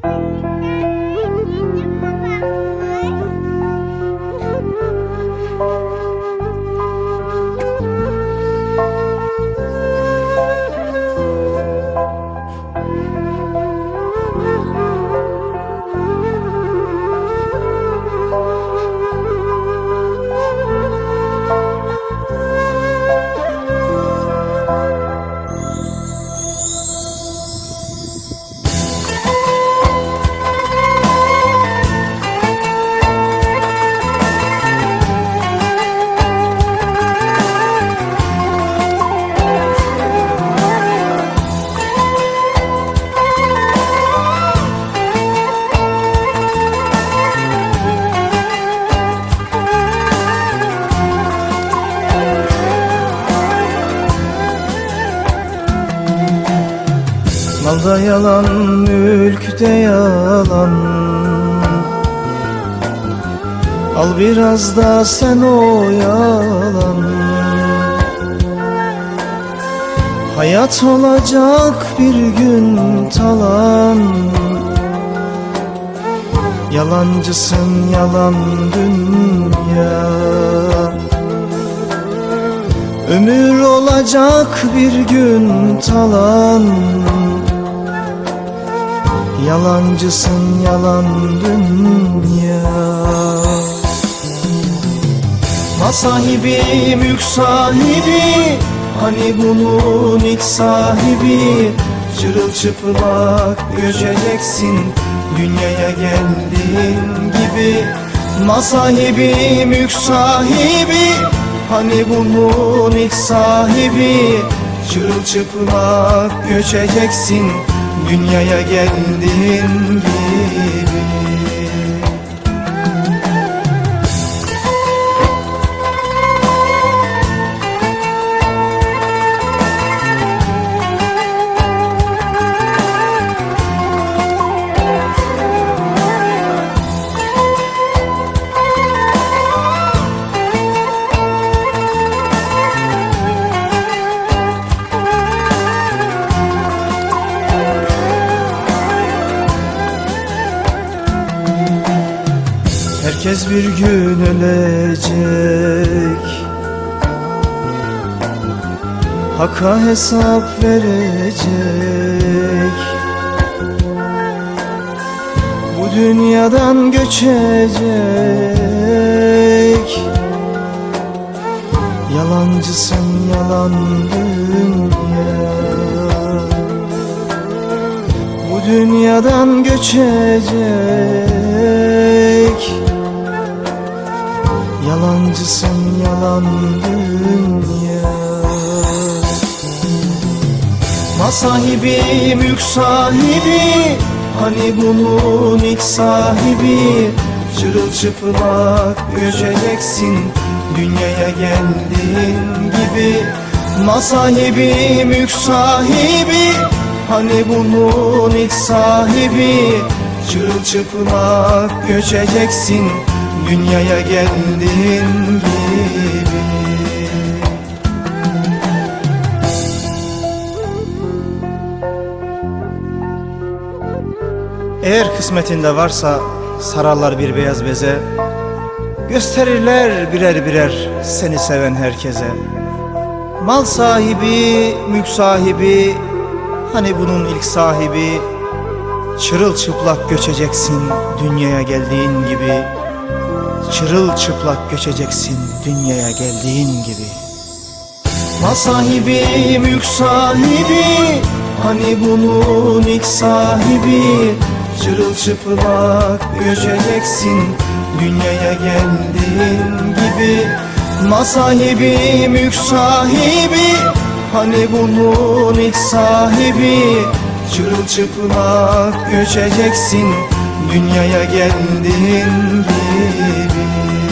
Bye. Malda yalan, mülkte yalan. Al biraz da sen o yalan. Hayat olacak bir gün talan. Yalancısın yalan dünya. Ömür olacak bir gün talan Yalancısın yalan dünya. Mal sahibi, mülk sahibi. Hani bunun ilk sahibi? Çırılçıplak göçeceksin Dünyaya geldiğin gibi. Mal sahibi, mülk sahibi. Hani bunun ilk sahibi? Çırılçıplak göçeceksin Dünyaya geldiğin Herkes bir gün ölecek. Hakka hesap verecek. Bu dünyadan göçecek. Yalancısın yalan dünya. Bu dünyadan göçecek Mal sahibi, mülk sahibi. Hani bunun ilk sahibi. Çırılçıplak göçeceksin Dünyaya geldiğin gibi. Mal sahibi, mülk sahibi. Hani bunun ilk sahibi. Çırılçıplak göçeceksin Dünyaya geldiğin gibi Eğer kısmetinde varsa sararlar bir beyaz beze. Gösterirler birer birer seni seven herkese. Mal sahibi, mülk sahibi Hani bunun ilk sahibi Çırılçıplak göçeceksin dünyaya geldiğin gibi. Çırılçıplak göçeceksin dünyaya geldiğin gibi. Mal sahibi, mülk sahibi Hani bunun ilk sahibi Çırılçıplak göçeceksin Dünyaya geldiğin gibi. Mal sahibi, mülk sahibi Hani bunun ilk sahibi. Çırılçıplak göçeceksin Dünyaya geldiğin gibi